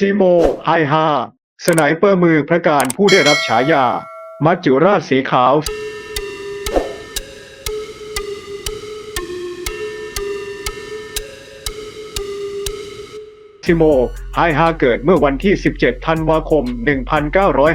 ซิโมไฮฮาสไนเปอร์มือพระการผู้ได้รับฉายา มัจจุราชสีขาวซิโมไฮฮาเกิดเมื่อวันที่ 17 ธันวาคม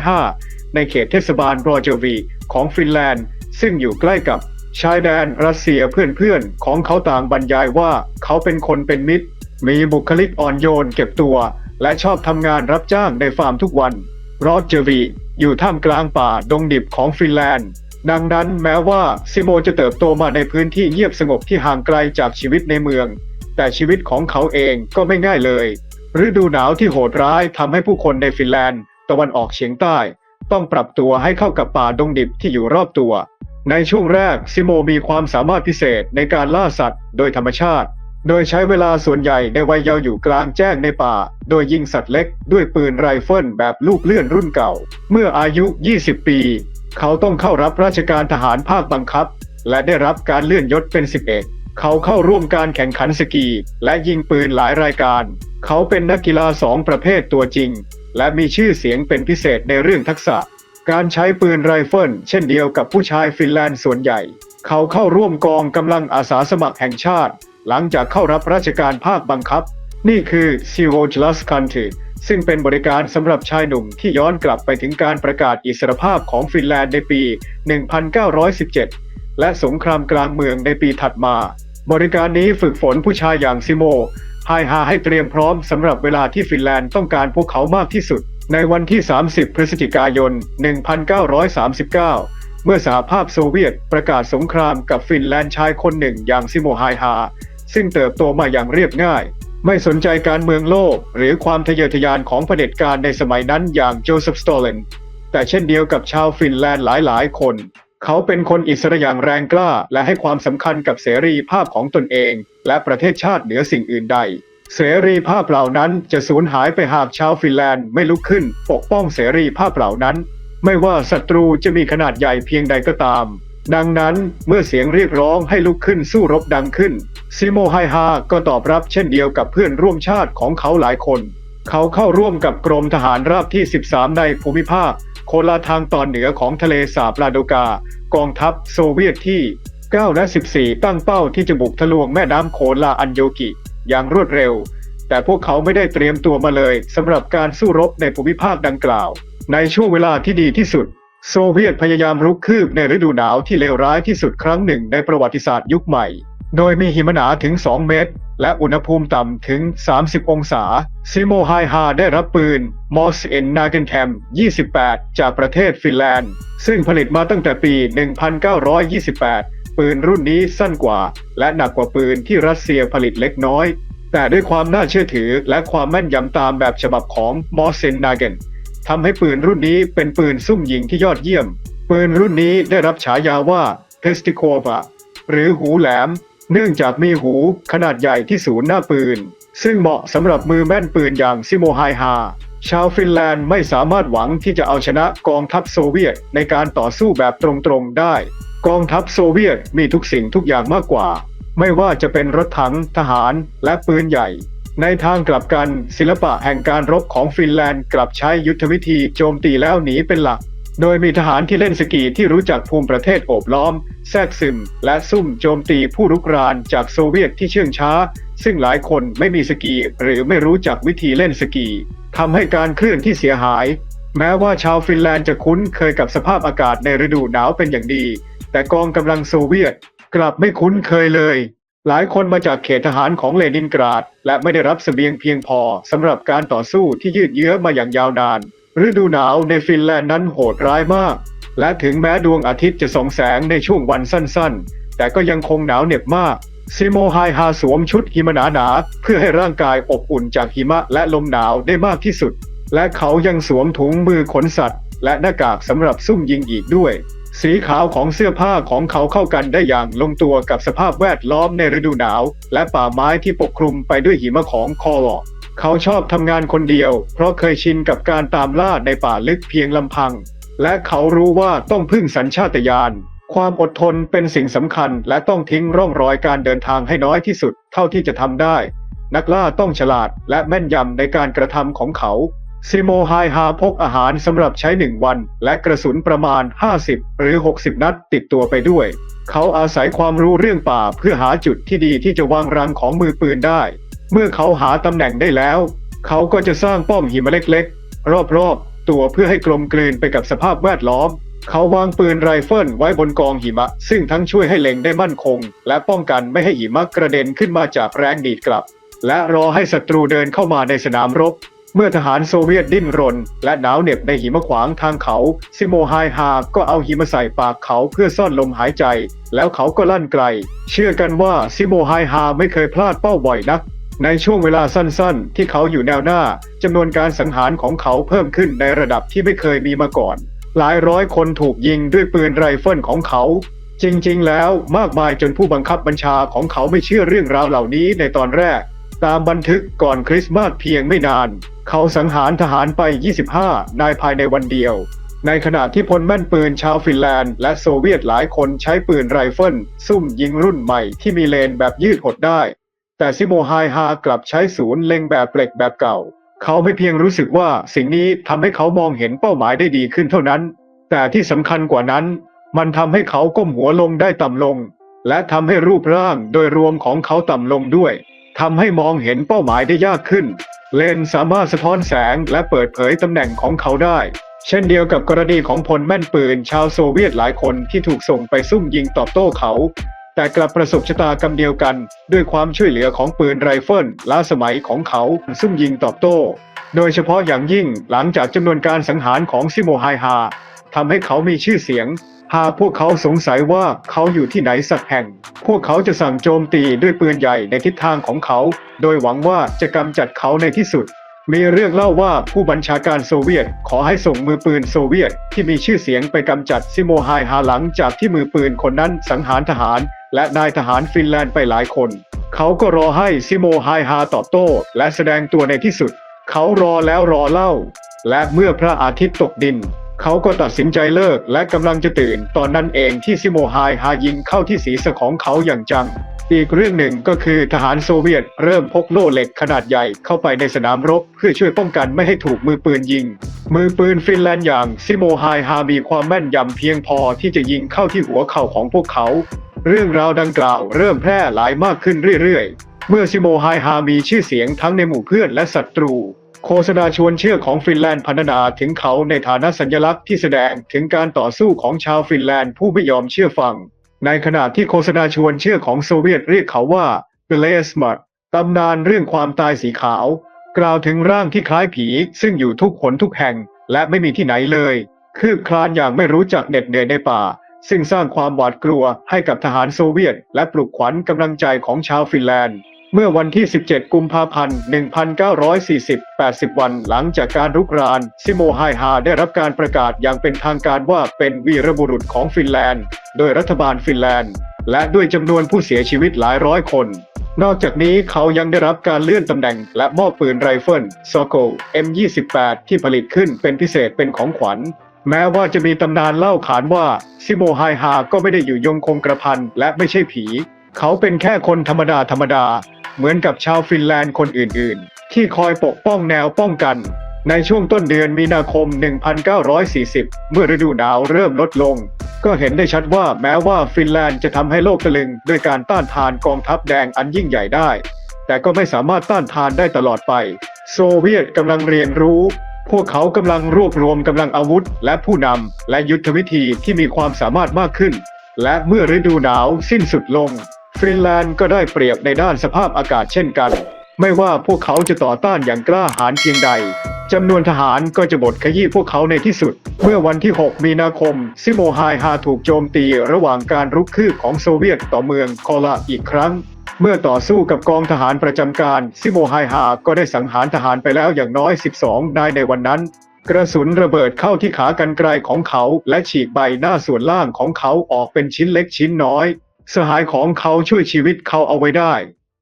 1905 ในเขตเทศบาลโรเจวีของฟินแลนด์ ซึ่งอยู่ใกล้กับชายแดนรัสเซียเพื่อนๆ ของเขาต่างบรรยายว่าเขาเป็นคนเป็นมิตร มีบุคลิกอ่อนโยนเก็บตัว และชอบทำงานรับจ้างในฟาร์มทุกวันโรเจอร์วีอยู่ท่ามกลางป่าดงดิบของฟินแลนด์ ดังนั้นแม้ว่าซิโมจะเติบโตมาในพื้นที่เงียบสงบที่ห่างไกลจากชีวิตในเมือง แต่ชีวิตของเขาเองก็ไม่ง่ายเลย ฤดูหนาวที่โหดร้ายทำให้ผู้คนในฟินแลนด์ ตะวันออกเฉียงใต้ ต้องปรับตัวให้เข้ากับป่าดงดิบที่อยู่รอบตัว ในช่วงแรกซิโมมีความสามารถพิเศษในการล่าสัตว์ โดยธรรมชาติ โดยใช้เวลาส่วนใหญ่ในวัยเยาว์อยู่กลางแจ้งในป่า โดยยิงสัตว์เล็กด้วยปืนไรเฟิลแบบลูกเลื่อนรุ่นเก่า เมื่ออายุ 20 ปี เขาต้องเข้ารับราชการทหารภาคบังคับ และได้รับการเลื่อนยศเป็นสิบเอกเขาเข้าร่วมการแข่งขันสกี และยิงปืนหลายรายการ เขาเป็นนักกีฬาสองประเภทตัวจริง และมีชื่อเสียงเป็นพิเศษในเรื่องทักษะ การใช้ปืนไรเฟิลเช่นเดียวกับผู้ชายฟินแลนด์ส่วนใหญ่ เขาเข้าร่วมกองกำลังอาสาสมัครแห่งชาติ หลังจากเข้ารับราชการภาคบังคับ นี่คือ s i v o j l a s Country ซึ่งเป็นบริการสำหรับชายหนุ่มที่ย้อนกลับไปถึงการประกาศอิสรภาพของฟินแลนด์ในปี 1917 และสงครามกลางเมืองในปีถัดมา บริการนี้ฝึกฝนผู้ชายอย่างซิโมไฮฮาให้เตรียมพร้อมสำหรับเวลาที่ฟินแลนด์ต้องการพวกเขามากที่สุด ในวันที่ 30 พฤศจิกายน 1939 เมื่อสหภาพโซเวียตประกาศสงครามกับฟินแลนด์ชายคนหนึ่งอย่างซิโมไฮฮา ซึ่งเติบโตมาอย่างเรียบง่าย ไม่สนใจการเมืองโลก หรือความทะเยอทะยานของเผด็จการในสมัยนั้นอย่างโจเซฟสโตเลนแต่เช่นเดียวกับชาวฟินแลนด์หลายๆ คน เขาเป็นคนอิสระอย่างแรงกล้า และให้ความสำคัญกับเสรีภาพของตนเอง และประเทศชาติเหนือสิ่งอื่นใด เสรีภาพเหล่านั้นจะสูญหายไปหากชาวฟินแลนด์ไม่ลุกขึ้น ปกป้องเสรีภาพเหล่านั้น ไม่ว่าศัตรูจะมีขนาดใหญ่เพียงใดก็ตาม ดังนั้นเมื่อเสียงเรียกร้องให้ลุกขึ้นสู้รบดังขึ้น ซิโมไฮฮาก็ตอบรับเช่นเดียวกับเพื่อนร่วมชาติของเขาหลายคน เขาเข้าร่วมกับกรมทหารราบที่ 13 ในภูมิภาค โคลาทางตอนเหนือของทะเลสาบลาโดกา กองทัพโซเวียตที่ 9 และ 14 ตั้งเป้าที่จะบุกทะลวงแม่น้ำโขนลาอันโยกิ อย่างรวดเร็ว แต่พวกเขาไม่ได้เตรียมตัวมาเลยสำหรับการสู้รบในภูมิภาคดังกล่าว ในช่วงเวลาที่ดีที่สุด โซเวียตพยายามรุกคืบในฤดูหนาวที่เลวร้ายที่สุดครั้งหนึ่งในประวัติศาสตร์ยุคใหม่ โดยมีหิมะหนาถึง 2 เมตร และอุณหภูมิต่ำถึง 30 องศา ซิโมไฮฮาได้รับปืนมอสเอ็นนาเกนแ m 28 จากประเทศฟินแลนด์ ซึ่งผลิตมาตั้งแต่ปี 1928 ปืนรุ่นนี้สั้นกว่า และหนักกว่าปืนที่รัสเซียผลิตเล็กน้อย แต่ด้วยความน่าเชื่อถือและความแม่นยำตามแบบฉบับของมอสเซนนาเกน ทำให้ปืนรุ่นนี้เป็นปืนซุ่มยิงที่ยอดเยี่ยม ปืนรุ่นนี้ได้รับฉายาว่าเพสติโควาหรือหูแหลม เนื่องจากมีหูขนาดใหญ่ที่ศูนย์หน้าปืน ซึ่งเหมาะสำหรับมือแม่นปืนอย่างซิโมไฮฮาชาวฟินแลนด์ไม่สามารถหวังที่จะเอาชนะกองทัพโซเวียตในการต่อสู้แบบตรงๆได้ กองทัพโซเวียตมีทุกสิ่งทุกอย่างมากกว่า ไม่ว่าจะเป็นรถถังทหารและปืนใหญ่ ในทางกลับกันศิลปะแห่งการรบของฟินแลนด์กลับใช้ยุทธวิธีโจมตีแล้วหนีเป็นหลัก โดยมีทหารที่เล่นสกีที่รู้จักภูมิประเทศโอบล้อม แทรกซึม และซุ่มโจมตีผู้รุกรานจากโซเวียตที่เชื่องช้า ซึ่งหลายคนไม่มีสกีหรือไม่รู้จักวิธีเล่นสกีทำให้การเคลื่อนที่เสียหาย แม้ว่าชาวฟินแลนด์จะคุ้นเคยกับสภาพอากาศในฤดูหนาวเป็นอย่างดี แต่กองกำลังโซเวียตกลับไม่คุ้นเคยเลย หลายคนมาจากเขตทหารของเลนินกราด และไม่ได้รับเสบียงเพียงพอสำหรับการต่อสู้ที่ยืดเยื้อมาอย่างยาวนาน ฤดูหนาวในฟินแลนด์นั้นโหดร้ายมาก และถึงแม้ดวงอาทิตย์จะส่องแสงในช่วงวันสั้นๆ แต่ก็ยังคงหนาวเหน็บมากซิโมไฮฮาสวมชุดหิมะหนาๆเพื่อให้ร่างกายอบอุ่นจากหิมะและลมหนาวได้มากที่สุด และเขายังสวมถุงมือขนสัตว์ และหน้ากากสำหรับซุ่มยิงอีกด้วย สีขาวของเสื้อผ้าของเขาเข้ากันได้อย่างลงตัวกับสภาพแวดล้อมในฤดูหนาว และป่าไม้ที่ปกคลุมไปด้วยหิมะของคอลอเขาชอบทำงานคนเดียว เพราะเคยชินกับการตามล่าในป่าลึกเพียงลำพัง และเขารู้ว่าต้องพึ่งสัญชาตญาณความอดทนเป็นสิ่งสำคัญ และต้องทิ้งร่องรอยการเดินทางให้น้อยที่สุด เท่าที่จะทำได้ นักล่าต้องฉลาดและแม่นยำในการกระทำของเขา ซิโมไฮฮาพกอาหารสำหรับใช้หนึ่งวัน และกระสุนประมาณ 50 หรือ 60 นัดติดตัวไปด้วย เขาอาศัยความรู้เรื่องป่าเพื่อหาจุดที่ดีที่จะวางรังของมือปืนได้ เมื่อเขาหาตำแหน่งได้แล้ว เขาก็จะสร้างป้อมหิมะเล็กๆ รอบๆ ตัวเพื่อให้กลมกลืนไปกับสภาพแวดล้อม เขาวางปืนไรเฟิลไว้บนกองหิมะ ซึ่งทั้งช่วยให้เล็งได้มั่นคง และป้องกันไม่ให้หิมะกระเด็นขึ้นมาจากแรงดีดกลับ และรอให้ศัตรูเดินเข้ามาในสนามรบ เมื่อทหารโซเวียตดิ้นรน และหนาวเหน็บในหิมะขวางทางเขา ซิโมไฮฮาก็เอาหิมะใส่ปากเขาเพื่อซ่อนลมหายใจ แล้วเขาก็ลั่นไกล เชื่อกันว่าซิโมไฮฮาไม่เคยพลาดเป้าบ่อยนัก ในช่วงเวลาสั้นๆ ที่เขาอยู่แนวหน้าจำนวนการสังหารของเขาเพิ่มขึ้นในระดับที่ไม่เคยมีมาก่อน หลายร้อยคนถูกยิงด้วยปืนไรเฟิลของเขา จริงๆ แล้วมากมายจนผู้บังคับบัญชาของเขาไม่เชื่อเรื่องราวเหล่านี้ในตอนแรก ตามบันทึกก่อนคริสต์มาสเพียงไม่นานเขาสังหารทหารไป 25 นายภายในวันเดียว ในขณะที่พลแม่นปืนชาวฟินแลนด์และโซเวียตหลายคนใช้ปืนไรเฟิลซุ่มยิงรุ่นใหม่ที่มีเลนแบบยืดหดได้ แต่ซิโมไฮฮากลับใช้ศูนย์เล็งแบบเหล็กแบบเก่า เขาไม่เพียงรู้สึกว่าสิ่งนี้ทำให้เขามองเห็นเป้าหมายได้ดีขึ้นเท่านั้น แต่ที่สำคัญกว่านั้น มันทำให้เขาก้มหัวลงได้ต่ำลง และทำให้รูปร่างโดยรวมของเขาต่ำลงด้วยทำให้มองเห็นเป้าหมายได้ยากขึ้น เลนสามารถสะท้อนแสงและเปิดเผยตำแหน่งของเขาได้ เช่นเดียวกับกรณีของพลแม่นปืนชาวโซเวียตหลายคนที่ถูกส่งไปซุ่มยิงตอบโต้เขา แต่กลับประสบชะตากรรมเดียวกัน ด้วยความช่วยเหลือของปืนไรเฟิลล้าสมัยของเขาซุ่มยิงตอบโต้ โดยเฉพาะอย่างยิ่งหลังจากจำนวนการสังหารของซิโมไฮฮาทำให้เขามีชื่อเสียง หากพวกเขาสงสัยว่าเขาอยู่ที่ไหนสักแห่ง พวกเขาจะสั่งโจมตีด้วยปืนใหญ่ในทิศทางของเขา โดยหวังว่าจะกำจัดเขาในที่สุด มีเรื่องเล่าว่าผู้บัญชาการโซเวียตขอให้ส่งมือปืนโซเวียต ที่มีชื่อเสียงไปกำจัดซิโมไฮฮาหลังจากที่มือปืนคนนั้นสังหารทหาร และนายทหารฟินแลนด์ไปหลายคน เขาก็รอให้ซิโมไฮฮาตอบโต้ และแสดงตัวในที่สุด เขารอแล้วรอเล่า และเมื่อพระอาทิตย์ตกดิน เขาก็ตัดสินใจเลิกและกำลังจะตื่น ตอนนั้นเองที่ซิโมไฮฮายิงเข้าที่ศีรษะของเขาอย่างจัง อีกเรื่องหนึ่งก็คือทหารโซเวียตเริ่มพกโล่เหล็กขนาดใหญ่เข้าไปในสนามรบ เพื่อช่วยป้องกันไม่ให้ถูกมือปืนยิง มือปืนฟินแลนด์อย่างซิโมไฮฮามีความแม่นยำเพียงพอที่จะยิงเข้าที่หัวเข่าของพวกเขา เรื่องราวดังกล่าวเริ่มแพร่หลายมากขึ้นเรื่อยๆ เมื่อซิโมไฮฮามีชื่อเสียงทั้งในหมู่เพื่อนและศัตรู โฆษณาชวนเชื่อของฟินแลนด์พันนาถึงเขาในฐานะสัญลักษณ์ที่แสดงถึงการต่อสู้ของชาวฟินแลนด์ผู้ไม่ยอมเชื่อฟัง ในขณะที่โฆษณาชวนเชื่อของโซเวียตเรียกเขาว่าเบเลสมัดตำนานเรื่องความตายสีขาว กล่าวถึงร่างที่คล้ายผี ซึ่งอยู่ทุกหนทุกแห่ง และไม่มีที่ไหนเลย คืบคลานอย่างไม่รู้จักเหน็ดเหนื่อยในป่า ซึ่งสร้างความหวาดกลัวให้กับทหารโซเวียต และปลุกขวัญกำลังใจของชาวฟินแลนด์ เมื่อวันที่ 17 กุมภาพันธ์ 1940 80 วันหลังจากการรุกราน ซิโมไฮฮาได้รับการประกาศอย่างเป็นทางการว่าเป็นวีรบุรุษของฟินแลนด์ โดยรัฐบาลฟินแลนด์ และด้วยจำนวนผู้เสียชีวิตหลายร้อยคน นอกจากนี้เขายังได้รับการเลื่อนตำแหน่ง และมอบปืนไรเฟิลซอโก M28 ที่ผลิตขึ้นเป็นพิเศษเป็นของขวัญแม้ว่าจะมีตำนานเล่าขานว่าซิโมไฮฮาก็ไม่ได้อยู่ยงคงกระพันและไม่ใช่ผี เขาเป็นแค่คนธรรมดาธรรมดา เหมือนกับชาวฟินแลนด์คนอื่นๆ ที่คอยปกป้องแนวป้องกัน ในช่วงต้นเดือนมีนาคม 1940 เมื่อฤดูหนาวเริ่มลดลง ก็เห็นได้ชัดว่าแม้ว่าฟินแลนด์จะทำให้โลกตะลึงด้วยการต้านทานกองทัพแดงอันยิ่งใหญ่ได้ แต่ก็ไม่สามารถต้านทานได้ตลอดไป โซเวียตกำลังเรียนรู้พวกเขากำลังรวบรวมกำลังอาวุธ และผู้นำและยุทธวิธีที่มีความสามารถมากขึ้น และเมื่อฤดูหนาวสิ้นสุดลง ฟินแลนด์ก็ได้เปรียบในด้านสภาพอากาศเช่นกัน ไม่ว่าพวกเขาจะต่อต้านอย่างกล้าหาญเพียงใดจำนวนทหารก็จะบดขยี้พวกเขาในที่สุด เมื่อวันที่ 6 มีนาคม ซิโมไฮฮาถูกโจมตีระหว่างการรุกคืบของโซเวียตต่อเมืองคอลาอีกครั้ง เมื่อต่อสู้กับกองทหารประจำการ ซิโมไฮฮาก็ได้สังหารทหารไปแล้วอย่างน้อย 12 นายในวันนั้น กระสุนระเบิดเข้าที่ขากรรไกรของเขา และฉีกใบหน้าส่วนล่างของเขาออกเป็นชิ้นเล็กชิ้นน้อย สหายของเขาช่วยชีวิตเขาเอาไว้ได้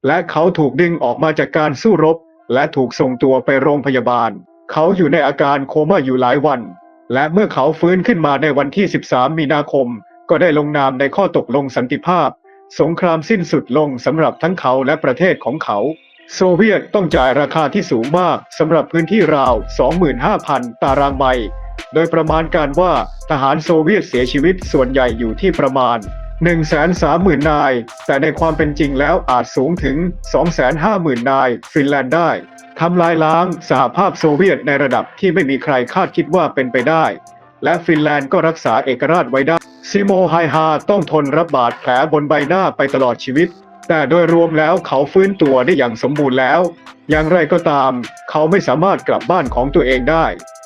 และเขาถูกดึงออกมาจากการสู้รบ และถูกส่งตัวไปโรงพยาบาล เขาอยู่ในอาการโคม่าอยู่หลายวัน และเมื่อเขาฟื้นขึ้นมาในวันที่ 13 มีนาคม ก็ได้ลงนามในข้อตกลงสันติภาพ สงครามสิ้นสุดลงสำหรับทั้งเขาและประเทศของเขา โซเวียตต้องจ่ายราคาที่สูงมากสำหรับพื้นที่ราว 25,000 ตารางไมล์โดยประมาณการว่าทหารโซเวียตเสียชีวิตส่วนใหญ่อยู่ที่ประมาณ 130,000 นาย แต่ในความเป็นจริงแล้วอาจสูงถึง 250,000 นาย ฟินแลนด์ได้ทำลายล้างสหภาพโซเวียตในระดับที่ไม่มีใครคาดคิดว่าเป็นไปได้ และฟินแลนด์ก็รักษาเอกราชไว้ได้ ซิโมไฮฮาต้องทนรับบาดแผลบนใบหน้าไปตลอดชีวิต แต่โดยรวมแล้วเขาฟื้นตัวได้อย่างสมบูรณ์แล้ว อย่างไรก็ตาม เขาไม่สามารถกลับบ้านของตัวเองได้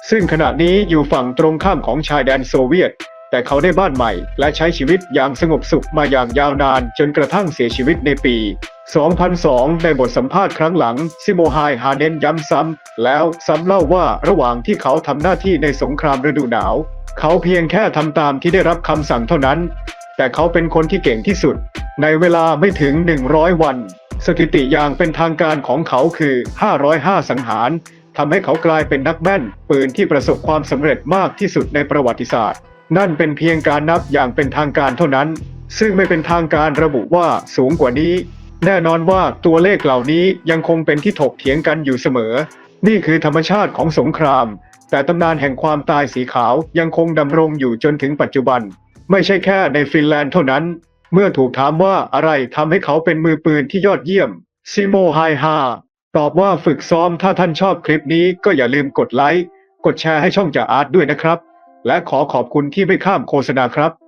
ซึ่งขณะนี้อยู่ฝั่งตรงข้ามของชายแดนโซเวียต แต่เขาได้บ้านใหม่ และใช้ชีวิตอย่างสงบสุขมาอย่างยาวนาน จนกระทั่งเสียชีวิตในปี 2002 ในบทสัมภาษณ์ครั้งหลัง ซิโมไฮฮาเน้นย้ำซ้ำ แล้วซ้ำเล่าว่าระหว่างที่เขาทำหน้าที่ในสงครามฤดูหนาว เขาเพียงแค่ทำตามที่ได้รับคำสั่งเท่านั้น แต่เขาเป็นคนที่เก่งที่สุด ในเวลาไม่ถึง 100 วัน สถิติอย่างเป็นทางการของเขาคือ 505 สังหารทำให้เขากลายเป็นนักแม่นปืนที่ประสบความสำเร็จมากที่สุดในประวัติศาสตร์ นั่นเป็นเพียงการนับอย่างเป็นทางการเท่านั้น ซึ่งไม่เป็นทางการระบุว่าสูงกว่านี้ แน่นอนว่าตัวเลขเหล่านี้ยังคงเป็นที่ถกเถียงกันอยู่เสมอ นี่คือธรรมชาติของสงคราม แต่ตำนานแห่งความตายสีขาวยังคงดำรงอยู่จนถึงปัจจุบัน ไม่ใช่แค่ในฟินแลนด์เท่านั้น เมื่อถูกถามว่าอะไรทำให้เขาเป็นมือปืนที่ยอดเยี่ยมซิโมไฮฮาตอบว่าฝึกซ้อมถ้าท่านชอบคลิปนี้ก็อย่าลืมกดไลค์ กดแชร์ให้ช่องจ่าอาร์ตด้วยนะครับ และขอขอบคุณที่ไม่ข้ามโฆษณาครับ